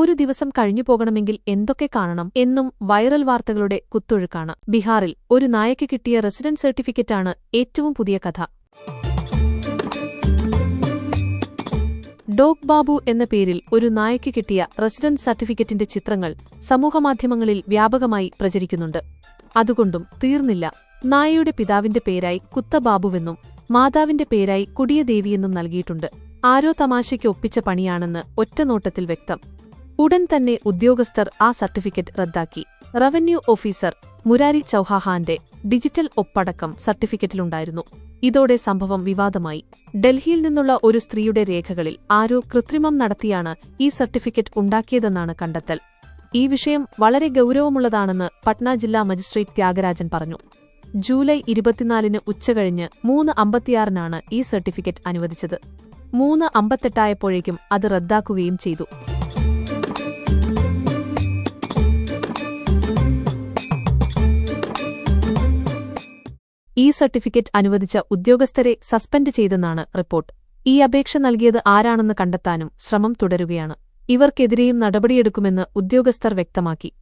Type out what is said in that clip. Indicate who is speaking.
Speaker 1: ഒരു ദിവസം കഴിഞ്ഞു പോകണമെങ്കിൽ എന്തൊക്കെ കാണണം എന്നും വൈറൽ വാർത്തകളുടെ കുത്തൊഴുക്കാണ്. ബീഹാറിൽ ഒരു നായയ്ക്ക് കിട്ടിയ റെസിഡന്റ് സർട്ടിഫിക്കറ്റാണ് ഏറ്റവും പുതിയ കഥ. ഡോഗ് ബാബു എന്ന പേരിൽ ഒരു നായയ്ക്ക് കിട്ടിയ റെസിഡന്റ് സർട്ടിഫിക്കറ്റിന്റെ ചിത്രങ്ങൾ സമൂഹമാധ്യമങ്ങളിൽ വ്യാപകമായി പ്രചരിക്കുന്നുണ്ട്. അതുകൊണ്ടും തീർന്നില്ല. നായയുടെ പിതാവിന്റെ പേരായി കുത്തബാബുവെന്നും മാതാവിന്റെ പേരായി കുടിയദേവിയെന്നും നൽകിയിട്ടുണ്ട്. ആരോ തമാശയ്ക്ക് ഒപ്പിച്ച പണിയാണെന്ന് ഒറ്റനോട്ടത്തിൽ വ്യക്തം. ഉടൻ തന്നെ ഉദ്യോഗസ്ഥർ ആ സർട്ടിഫിക്കറ്റ് റദ്ദാക്കി. റവന്യൂ ഓഫീസർ മുരാരി ചൌഹാഹാന്റെ ഡിജിറ്റൽ ഒപ്പടക്കം സർട്ടിഫിക്കറ്റിലുണ്ടായിരുന്നു. ഇതോടെ സംഭവം വിവാദമായി. ഡൽഹിയിൽ നിന്നുള്ള ഒരു സ്ത്രീയുടെ രേഖകളിൽ ആരോ കൃത്രിമം നടത്തിയാണ് ഈ സർട്ടിഫിക്കറ്റ് ഉണ്ടാക്കിയതെന്നാണ് കണ്ടെത്തൽ. ഈ വിഷയം വളരെ ഗൌരവമുള്ളതാണെന്ന് പട്ന ജില്ലാ മജിസ്ട്രേറ്റ് ത്യാഗരാജൻ പറഞ്ഞു. ജൂലൈ ഇരുപത്തിനാലിന് ഉച്ചകഴിഞ്ഞ് മൂന്ന് അമ്പത്തിയാറിനാണ് ഈ സർട്ടിഫിക്കറ്റ് അനുവദിച്ചത്. മൂന്ന് അമ്പത്തെട്ടായപ്പോഴേക്കും അത് റദ്ദാക്കുകയും ചെയ്തു. ഈ സർട്ടിഫിക്കറ്റ് അനുവദിച്ച ഉദ്യോഗസ്ഥരെ സസ്പെൻഡ് ചെയ്തെന്നാണ് റിപ്പോർട്ട്. ഈ അപേക്ഷ നൽകിയത് ആരാണെന്ന് കണ്ടെത്താനും ശ്രമം തുടരുകയാണ്. ഇവർക്കെതിരെയും നടപടിയെടുക്കുമെന്ന് ഉദ്യോഗസ്ഥർ വ്യക്തമാക്കി.